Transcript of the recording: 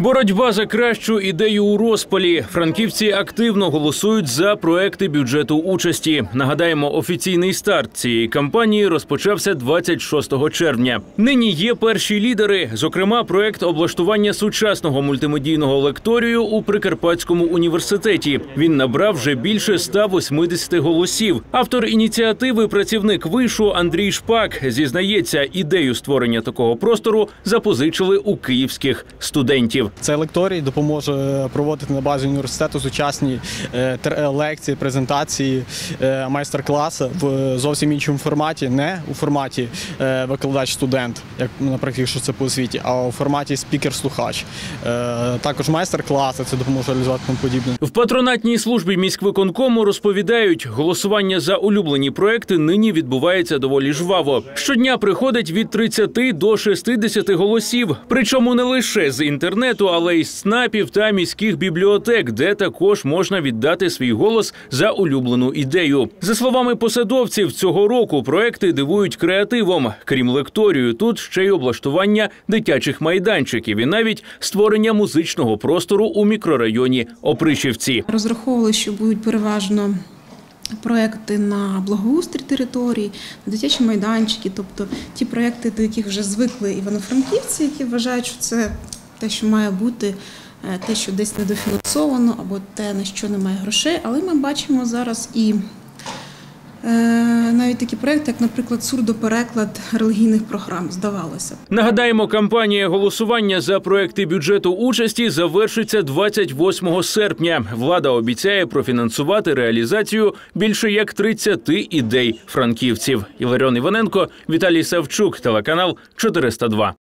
Боротьба за кращу ідею у розпалі. Франківці активно голосують за проекти бюджету участі. Нагадаємо, офіційний старт цієї кампанії розпочався 26 червня. Нині є перші лідери. Зокрема, проект облаштування сучасного мультимедійного лекторію у Прикарпатському університеті. Він набрав вже більше 180 голосів. Автор ініціативи, працівник вишу Андрій Шпак, зізнається, ідею створення такого простору запозичили у київських студентів. Цей лекторій допоможе проводити на базі університету сучасні е, е, лекції, презентації, е, майстер-класи в зовсім іншому форматі, не у форматі викладач-студент, як наприклад, якщо це по освіті, а у форматі спікер-слухач. Також майстер-класи це допоможе реалізувати тому подібне. В патронатній службі міськвиконкому розповідають, голосування за улюблені проекти нині відбувається доволі жваво. Щодня приходить від 30 до 60 голосів. Причому не лише з інтернету, але й снапів та міських бібліотек, де також можна віддати свій голос за улюблену ідею. За словами посадовців, цього року проекти дивують креативом. Крім лекторію, тут ще й облаштування дитячих майданчиків і навіть створення музичного простору у мікрорайоні Опришівці. Розраховували, що будуть переважно проекти на благоустрій територій, на дитячі майданчики, тобто ті проекти, до яких вже звикли івано-франківці, які вважають, що це те, що має бути, е, те, що десь недофінансовано, або те, на що немає грошей. Але ми бачимо зараз і е, навіть такі проекти, як, наприклад, сурдопереклад релігійних програм, здавалося. Нагадаємо, кампанія голосування за проекти бюджету участі завершиться 28 серпня. Влада обіцяє профінансувати реалізацію більше як 30 ідей франківців. Іларіон Іваненко, Віталій Савчук, телеканал 402.